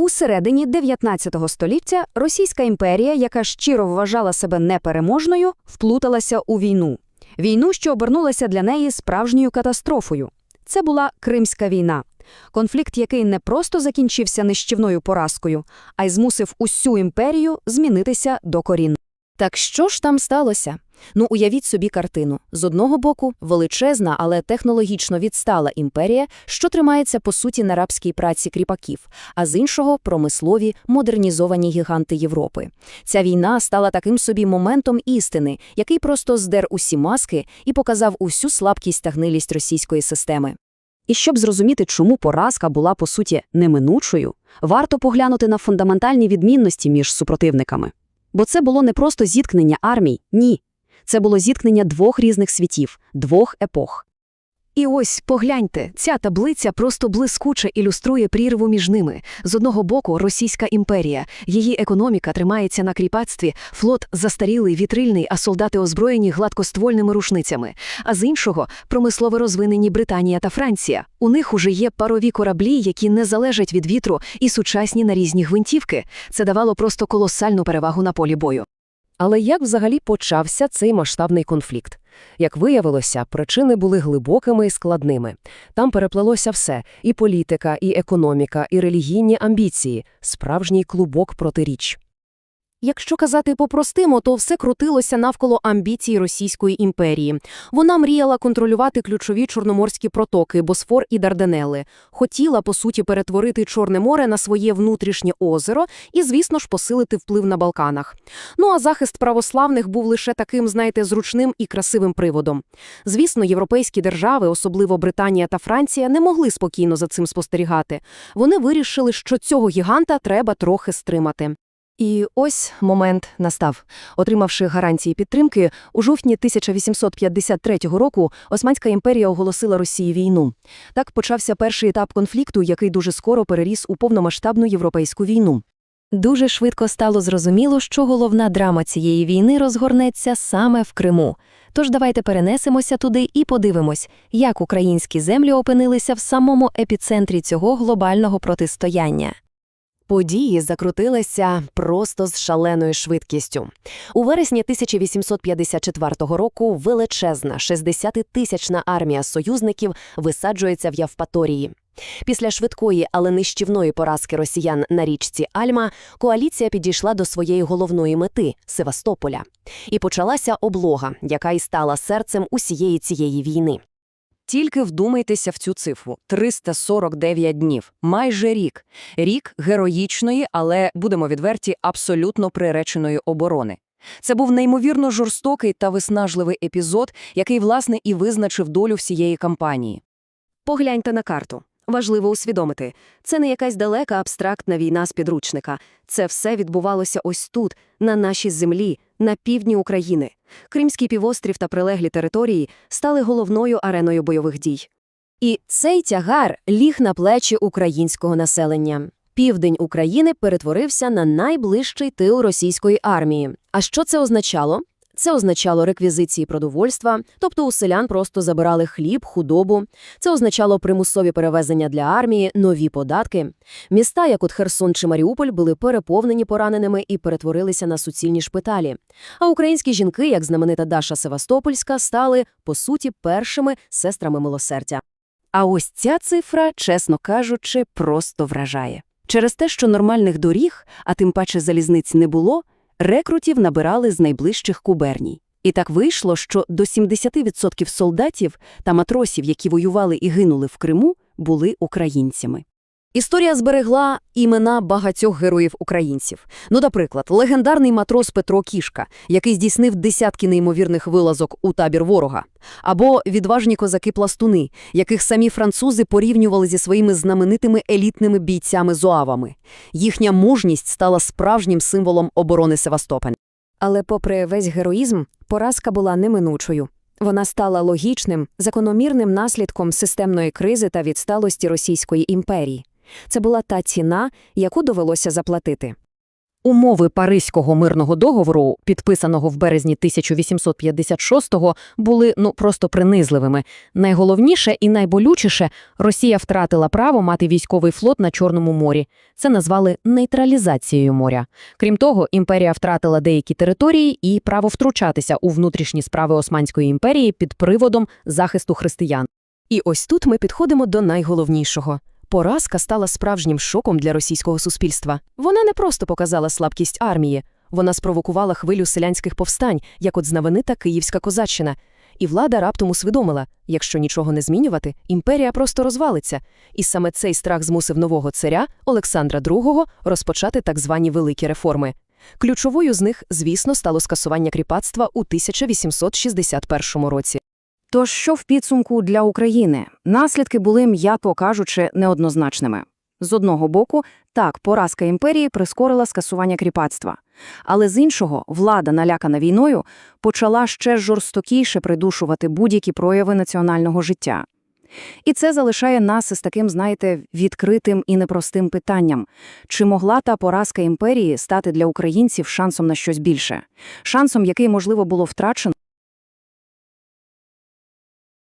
У середині 19 століття Російська імперія, яка щиро вважала себе непереможною, вплуталася у війну. Війну, що обернулася для неї справжньою катастрофою. Це була Кримська війна. Конфлікт, який не просто закінчився нищівною поразкою, а й змусив усю імперію змінитися докорінно. Так що ж там сталося? Ну, уявіть собі картину. З одного боку, величезна, але технологічно відстала імперія, що тримається, по суті, на рабській праці кріпаків, а з іншого – промислові, модернізовані гіганти Європи. Ця війна стала таким собі моментом істини, який просто здер усі маски і показав усю слабкість та гнилість російської системи. І щоб зрозуміти, чому поразка була, по суті, неминучою, варто поглянути на фундаментальні відмінності між супротивниками. Бо це було не просто зіткнення армій, ні. Це було зіткнення двох різних світів, двох епох. І ось, погляньте, ця таблиця просто блискуче ілюструє прірву між ними. З одного боку, Російська імперія. Її економіка тримається на кріпацтві, флот застарілий, вітрильний, а солдати озброєні гладкоствольними рушницями. А з іншого – промислово розвинені Британія та Франція. У них уже є парові кораблі, які не залежать від вітру і сучасні нарізні гвинтівки. Це давало просто колосальну перевагу на полі бою. Але як взагалі почався цей масштабний конфлікт? Як виявилося, причини були глибокими і складними. Там переплелося все – і політика, і економіка, і релігійні амбіції, справжній клубок протиріч. Якщо казати по-простому, то все крутилося навколо амбіцій Російської імперії. Вона мріяла контролювати ключові чорноморські протоки Босфор і Дарданели. Хотіла, по суті, перетворити Чорне море на своє внутрішнє озеро і, звісно ж, посилити вплив на Балканах. Ну а захист православних був лише таким, знаєте, зручним і красивим приводом. Звісно, європейські держави, особливо Британія та Франція, не могли спокійно за цим спостерігати. Вони вирішили, що цього гіганта треба трохи стримати. І ось момент настав. Отримавши гарантії підтримки, у жовтні 1853 року Османська імперія оголосила Росії війну. Так почався перший етап конфлікту, який дуже скоро переріс у повномасштабну європейську війну. Дуже швидко стало зрозуміло, що головна драма цієї війни розгорнеться саме в Криму. Тож давайте перенесемося туди і подивимось, як українські землі опинилися в самому епіцентрі цього глобального протистояння. Події закрутилися просто з шаленою швидкістю. У вересні 1854 року величезна 60-тисячна армія союзників висаджується в Явпаторії. Після швидкої, але нищівної поразки росіян на річці Альма коаліція підійшла до своєї головної мети Севастополя. І почалася облога, яка й стала серцем усієї цієї війни. Тільки вдумайтеся в цю цифру – 349 днів, майже рік. Рік героїчної, але, будемо відверті, абсолютно приреченої оборони. Це був неймовірно жорстокий та виснажливий епізод, який, власне, і визначив долю всієї кампанії. Погляньте на карту. Важливо усвідомити, це не якась далека абстрактна війна з підручника. Це все відбувалося ось тут, на нашій землі, на півдні України. Кримський півострів та прилеглі території стали головною ареною бойових дій. І цей тягар ліг на плечі українського населення. Південь України перетворився на найближчий тил російської армії. А що це означало? Це означало реквізиції продовольства, тобто у селян просто забирали хліб, худобу. Це означало примусові перевезення для армії, нові податки. Міста, як от Херсон чи Маріуполь, були переповнені пораненими і перетворилися на суцільні шпиталі. А українські жінки, як знаменита Даша Севастопольська, стали, по суті, першими сестрами милосердя. А ось ця цифра, чесно кажучи, просто вражає. Через те, що нормальних доріг, а тим паче залізниць не було, рекрутів набирали з найближчих куберній. І так вийшло, що до 70% солдатів та матросів, які воювали і гинули в Криму, були українцями. Історія зберегла імена багатьох героїв-українців. Ну, наприклад, легендарний матрос Петро Кішка, який здійснив десятки неймовірних вилазок у табір ворога, або відважні козаки-пластуни, яких самі французи порівнювали зі своїми знаменитими елітними бійцями-зоавами. Їхня мужність стала справжнім символом оборони Севастополя. Але попри весь героїзм, поразка була неминучою. Вона стала логічним, закономірним наслідком системної кризи та відсталості Російської імперії. Це була та ціна, яку довелося заплатити. Умови Паризького мирного договору, підписаного в березні 1856-го, були ну просто принизливими. Найголовніше і найболючіше – Росія втратила право мати військовий флот на Чорному морі. Це назвали нейтралізацією моря. Крім того, імперія втратила деякі території і право втручатися у внутрішні справи Османської імперії під приводом захисту християн. І ось тут ми підходимо до найголовнішого. Поразка стала справжнім шоком для російського суспільства. Вона не просто показала слабкість армії, вона спровокувала хвилю селянських повстань, як от знаменита Київська козаччина. І влада раптом усвідомила, якщо нічого не змінювати, імперія просто розвалиться. І саме цей страх змусив нового царя Олександра II розпочати так звані великі реформи. Ключовою з них, звісно, стало скасування кріпацтва у 1861 році. Тож що в підсумку для України? Наслідки були, м'яко кажучи, неоднозначними. З одного боку, так, поразка імперії прискорила скасування кріпацтва. Але з іншого, влада, налякана війною, почала ще жорстокіше придушувати будь-які прояви національного життя. І це залишає нас із таким, знаєте, відкритим і непростим питанням. Чи могла та поразка імперії стати для українців шансом на щось більше? Шансом, який, можливо, було втрачено